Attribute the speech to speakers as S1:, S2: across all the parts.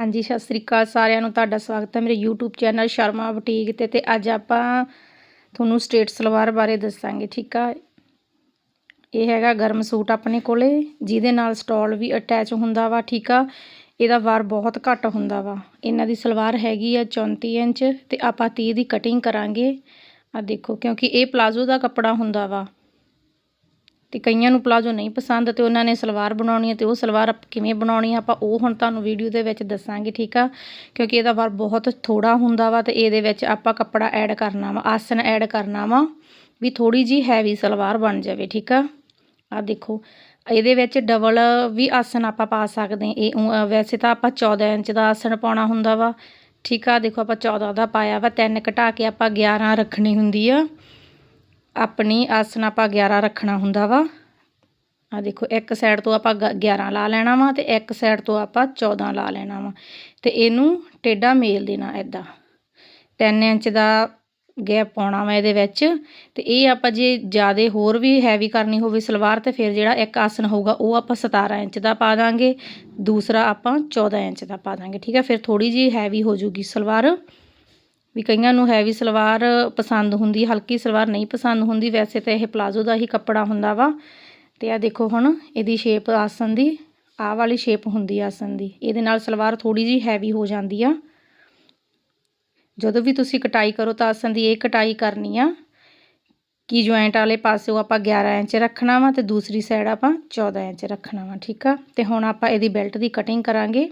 S1: ਹਾਂਜੀ, ਸਤਿ ਸ੍ਰੀ ਅਕਾਲ ਸਾਰਿਆਂ ਨੂੰ, ਤੁਹਾਡਾ ਸਵਾਗਤ ਹੈ ਮੇਰੇ YouTube ਚੈਨਲ ਸ਼ਰਮਾ ਬੁਟੀਕ ਤੇ ਤੇ ਅੱਜ ਆਪਾਂ ਤੁਹਾਨੂੰ ਸਟੇਟ ਸਲਵਾਰ ਬਾਰੇ ਦੱਸਾਂਗੇ, ਠੀਕ ਆ? ਇਹ ਹੈਗਾ ਗਰਮ ਸੂਟ ਆਪਣੇ ਕੋਲੇ, ਜਿਹਦੇ ਨਾਲ ਸਟਾਲ ਵੀ ਅਟੈਚ ਹੁੰਦਾ ਵਾ, ਠੀਕ ਆ? ਇਹਦਾ ਵਾਰ ਬਹੁਤ ਘੱਟ ਹੁੰਦਾ ਵਾ। ਇਹਨਾਂ ਦੀ ਸਲਵਾਰ ਹੈਗੀ ਆ 34 ਇੰਚ ਤੇ ਆਪਾਂ 30 ਦੀ ਕਟਿੰਗ ਕਰਾਂਗੇ। ਆ ਦੇਖੋ, ਕਿਉਂਕਿ ਇਹ ਪਲਾਜ਼ੋ ਦਾ ਕੱਪੜਾ ਹੁੰਦਾ ਵਾ। ਤੇ ਕਈਆਂ ਨੂੰ ਪਲਾਜ਼ੋ ਨਹੀਂ ਪਸੰਦ ਤੇ ਉਹਨਾਂ ਨੇ ਸਲਵਾਰ ਬਣਾਉਣੀ ਹੈ ਤੇ ਉਹ ਸਲਵਾਰ ਆਪ ਕਿਵੇਂ ਬਣਾਉਣੀ ਆ ਆਪਾਂ ਉਹ ਹੁਣ ਤੁਹਾਨੂੰ ਵੀਡੀਓ ਦੇ ਵਿੱਚ ਦੱਸਾਂਗੇ, ਠੀਕ ਆ? ਕਿਉਂਕਿ ਇਹਦਾ ਵਾਰ ਬਹੁਤ ਥੋੜਾ ਹੁੰਦਾ ਵਾ ਤੇ ਇਹਦੇ ਵਿੱਚ ਆਪਾਂ ਕੱਪੜਾ ਐਡ ਕਰਨਾ ਵਾ, ਆਸਨ ਐਡ ਕਰਨਾ ਵਾ, ਵੀ ਥੋੜੀ ਜੀ ਹੈਵੀ ਸਲਵਾਰ ਬਣ ਜਾਵੇ, ਠੀਕ ਆ? ਆ ਦੇਖੋ, ਇਹਦੇ ਵਿੱਚ ਡਬਲ ਵੀ ਆਸਨ ਆਪਾਂ ਪਾ ਸਕਦੇ ਇਹ ਵੈਸੇ ਤਾਂ ਆਪਾਂ 14 ਇੰਚ ਦਾ ਆਸਨ ਪਾਉਣਾ ਹੁੰਦਾ ਵਾ, ਠੀਕ ਆ? ਦੇਖੋ ਆਪਾਂ 14 ਦਾ ਪਾਇਆ ਵਾ, ਤਿੰਨ ਘਟਾ ਕੇ ਆਪਾਂ 11 ਰੱਖਣੀ ਹੁੰਦੀ ਆ। ਆਪਣੀ ਆਸਨ ਆਪਾਂ 11 ਰੱਖਣਾ ਹੁੰਦਾ ਵਾ। ਆ ਦੇਖੋ, ਇੱਕ ਸਾਈਡ ਤੋਂ ਆਪਾਂ 11 ਲਾ ਲੈਣਾ ਵਾ ਤੇ ਇੱਕ ਸਾਈਡ ਤੋਂ ਆਪਾਂ 14 ਲਾ ਲੈਣਾ ਵਾ। ਤੇ ਇਹਨੂੰ ਟੇਡਾ ਮੇਲ ਦੇਣਾ ਐਦਾਂ 3 ਇੰਚ ਦਾ ਗੈਪ ਪਾਉਣਾ ਵਾ ਇਹਦੇ ਵਿੱਚ। ਤੇ ਇਹ ਆਪਾਂ ਜੇ ਜ਼ਿਆਦਾ ਹੋਰ ਵੀ ਹੈਵੀ ਕਰਨੀ ਹੋਵੇ ਸਲਵਾਰ ਤੇ ਫਿਰ ਜਿਹੜਾ ਇੱਕ ਆਸਨ ਹੋਊਗਾ ਉਹ ਆਪਾਂ 17 ਇੰਚ ਦਾ ਪਾ ਦਾਂਗੇ। ਦੂਸਰਾ ਆਪਾਂ 14 ਇੰਚ ਦਾ ਪਾ ਦਾਂਗੇ। ਠੀਕ ਹੈ ਫਿਰ ਥੋੜੀ ਜੀ ਹੈਵੀ ਹੋ ਜੂਗੀ ਸਲਵਾਰ। ਵੀ ਕਈਆਂ ਨੂੰ ਹੈਵੀ ਸਲਵਾਰ ਪਸੰਦ ਹੁੰਦੀ, ਹਲਕੀ ਸਲਵਾਰ ਨਹੀਂ ਪਸੰਦ ਹੁੰਦੀ, ਵੈਸੇ ਤਾਂ ਇਹ ਪਲਾਜ਼ੋ ਦਾ ਹੀ ਕੱਪੜਾ ਹੁੰਦਾ ਵਾ। ਤੇ ਆ ਦੇਖੋ ਹੁਣ, ਇਹਦੀ ਸ਼ੇਪ ਆਸਨ ਦੀ, ਆਹ ਵਾਲੀ ਸ਼ੇਪ ਹੁੰਦੀ ਆਸਨ ਦੀ। ਇਹਦੇ ਨਾਲ ਸਲਵਾਰ ਥੋੜੀ ਜੀ ਹੈਵੀ ਹੋ ਜਾਂਦੀ ਆ। ਜਦੋਂ ਵੀ ਤੁਸੀਂ ਕਟਾਈ ਕਰੋ ਤਾਂ ਆਸਨ ਦੀ ਇਹ ਕਟਾਈ ਕਰਨੀ ਆ ਕਿ ਜੁਆਇੰਟ ਵਾਲੇ ਪਾਸੇ ਆਪਾਂ 11 ਇੰਚ ਰੱਖਣਾ ਵਾ ਤੇ ਦੂਸਰੀ ਸਾਈਡ ਆਪਾਂ 14 ਇੰਚ ਰੱਖਣਾ ਵਾ, ਠੀਕ ਆ? ਤੇ ਹੁਣ ਆਪਾਂ ਇਹਦੀ ਬੈਲਟ ਦੀ ਕਟਿੰਗ ਕਰਾਂਗੇ।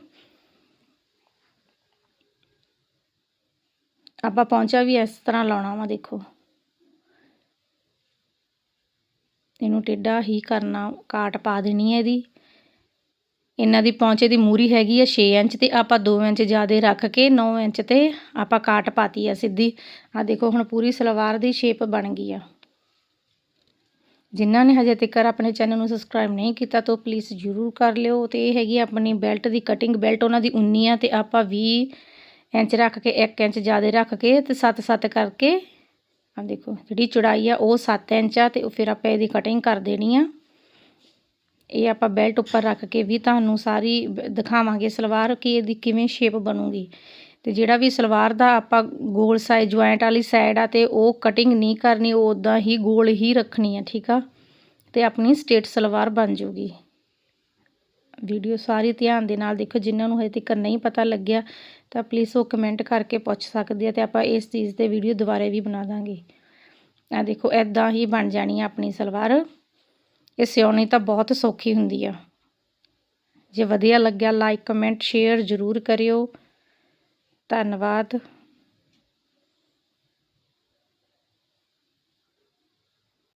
S1: ਆਪਾਂ ਪਹੁੰਚਾ ਵੀ ਇਸ ਤਰ੍ਹਾਂ ਲਾਉਣਾ ਵਾ, ਦੇਖੋ। ਇਹਨੂੰ ਟੇਢਾ ਹੀ ਕਰਨਾ, ਕਾਟ ਪਾ ਦੇਣੀ ਹੈ ਇਹਦੀ। ਇਹਨਾਂ ਦੀ ਪਹੁੰਚੇ ਦੀ ਮੂਰੀ ਹੈਗੀ ਆ 6 ਇੰਚ ਤੇ ਆਪਾਂ 2 ਇੰਚ ਜ਼ਿਆਦਾ ਰੱਖ ਕੇ 9 ਇੰਚ ਤੇ ਆਪਾਂ ਕਾਟ ਪਾਤੀ ਆ ਸਿੱਧੀ। ਆ ਦੇਖੋ, ਹੁਣ ਪੂਰੀ ਸਲਵਾਰ ਦੀ ਸ਼ੇਪ ਬਣ ਗਈ ਆ। ਜਿਨ੍ਹਾਂ ਨੇ ਹਜੇ ਤੱਕ ਆਪਣੇ ਚੈਨਲ ਨੂੰ ਸਬਸਕ੍ਰਾਈਬ ਨਹੀਂ ਕੀਤਾ ਤਾਂ ਪਲੀਜ਼ ਜ਼ਰੂਰ ਕਰ ਲਿਓ। ਤੇ ਇਹ ਹੈਗੀ ਆਪਣੀ ਬੈਲਟ ਦੀ ਕਟਿੰਗ ਬੈਲਟ ਉਹਨਾਂ ਦੀ 19 ਆ ਤੇ ਆਪਾਂ 20 ਇੰਚ ਰੱਖ ਕੇ 1 ਇੰਚ ਜ਼ਿਆਦਾ ਰੱਖ ਕੇ ਤੇ 7-7 ਕਰਕੇ ਆ ਦੇਖੋ ਜਿਹੜੀ ਚੌੜਾਈ ਆ ਉਹ 7 ਇੰਚ ਆ ਤੇ ਫਿਰ ਆਪਾਂ ਇਹਦੀ ਕਟਿੰਗ ਕਰ ਦੇਣੀ ਆ। ਇਹ ਆਪਾਂ ਬੈਲਟ ਉੱਪਰ ਰੱਖ ਕੇ ਵੀ ਤੁਹਾਨੂੰ ਸਾਰੀ ਦਿਖਾਵਾਂਗੇ ਸਲਵਾਰ ਕਿ ਇਹਦੀ ਕਿਵੇਂ ਸ਼ੇਪ ਬਣੂਗੀ। ਤੇ ਜਿਹੜਾ ਵੀ ਸਲਵਾਰ ਦਾ ਆਪਾਂ ਗੋਲ ਸਾਈਜ਼ ਜੁਆਇੰਟ ਵਾਲੀ ਸਾਈਡ ਆ ਤੇ ਉਹ ਕਟਿੰਗ ਨਹੀਂ ਕਰਨੀ, ਉਹ ਉਦਾਂ ਹੀ ਗੋਲ ਹੀ ਰੱਖਣੀ ਆ, ਠੀਕ ਆ? ਤੇ ਆਪਣੀ ਸਟੇਟ ਸਲਵਾਰ ਬਣ ਜੂਗੀ। ਵੀਡੀਓ ਸਾਰੀ ਧਿਆਨ ਦੇ ਨਾਲ ਦੇਖੋ, ਜਿਨ੍ਹਾਂ ਨੂੰ ਹਜੇ ਤੱਕ ਨਹੀਂ ਪਤਾ ਲੱਗਿਆ, ਤਾਂ ਪਲੀਜ਼ ਉਹ ਕਮੈਂਟ ਕਰਕੇ ਪੁੱਛ ਸਕਦੇ ਆ ਤੇ ਆਪਾਂ ਇਸ ਚੀਜ਼ ਤੇ ਵੀਡੀਓ ਦੁਬਾਰੇ ਵੀ ਬਣਾ ਦਾਂਗੇ। ਆ ਦੇਖੋ ਐਦਾਂ ਹੀ ਬਣ ਜਾਣੀ ਆ ਆਪਣੀ ਸਲਵਾਰ। ਇਹ ਸਿਉਣੀ ਤਾਂ ਬਹੁਤ ਸੌਖੀ ਹੁੰਦੀ ਆ। ਜੇ ਵਧੀਆ ਲੱਗਿਆ ਲਾਈਕ ਕਮੈਂਟ ਸ਼ੇਅਰ ਜ਼ਰੂਰ ਕਰਿਓ। ਧੰਨਵਾਦ।